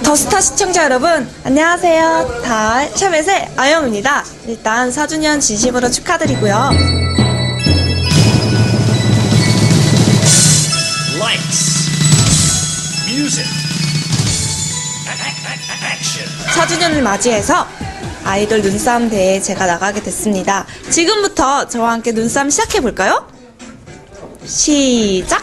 더스타 시청자 여러분, 안녕하세요. 달 샤벳의 아영입니다. 일단 4주년 진심으로 축하드리고요. Lights, music, a- a- a- action. 4주년을 맞이해서 아이돌 눈싸움 대회에 제가 나가게 됐습니다. 지금부터 저와 함께 눈싸움 시작해볼까요? 시작!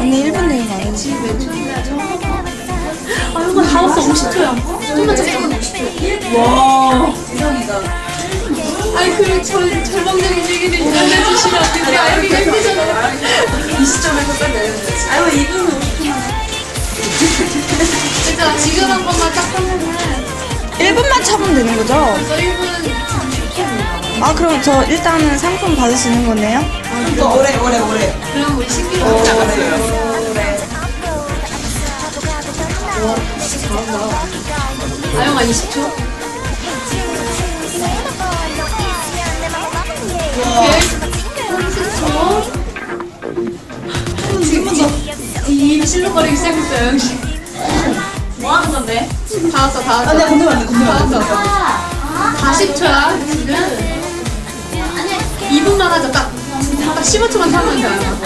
언니 1분 내에 나오지? 아, 이거 다 왔어. 50초야. 좀만 잠깐만. 와. 세상이다. 아니, 그, 절, 절망적인 얘기를 돼요. 아영이가 힘들잖아. 이 시점에서 딱 내려줘야지. 아유, 50초만. 진짜 지금 한 번만 딱 하면은 1분만 참으면 되는 거죠? 벌써 1분 30초입니다. 아, 그럼 저 일단은 상품 받을 수 있는 거네요? 또 오래, 오래, 오래. 그럼 우리 먹자. 아영아 20초. 오케이. 30초. 지금 이 실룩거리기 시작했어요. 건데? 다 왔어, 다 왔어. 아, 내가 건드면 안 돼, 건드면 안 돼. 다 왔어. 40초야, 지금. 2분만 하자, 딱. 딱 15초만 참으면 돼요.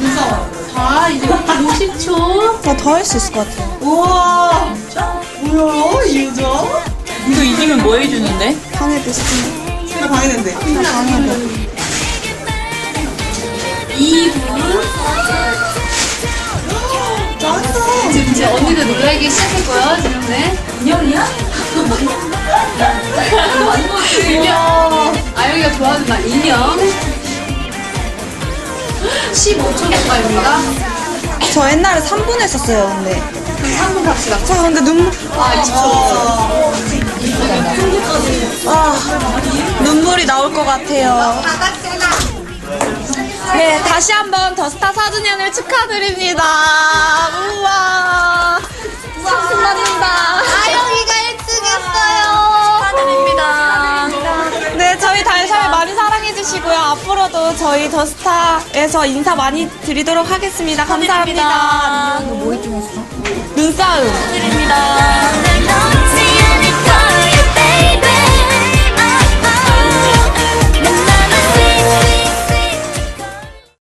무서워. 자, 이제 50초. 나 더 할 수 있을 것 같아요. 우와. 뭐야, 이 여자? 이거 이기면 뭐 해주는데? 방해도 시키네. 내가 방해된대. 2분. 언니들 놀라기 시작했고요, 지금 네. 인형이야? 인형. 아영이가 좋아하는 말, 인형. 15초 가까이입니다. 저 옛날에 3분 했었어요, 근데. 그럼 3분 갑시다. 저 근데 눈물, 아, 20초. 아, 눈물이 나올 것 같아요. 네, 다시 한번 더스타 4주년을 축하드립니다. 우와. 저희 달샤를 많이 사랑해주시고요. 앞으로도 저희 더스타에서 인사 많이 드리도록 하겠습니다. 감사합니다. 뭐 중했어? 눈싸움. 드립니다.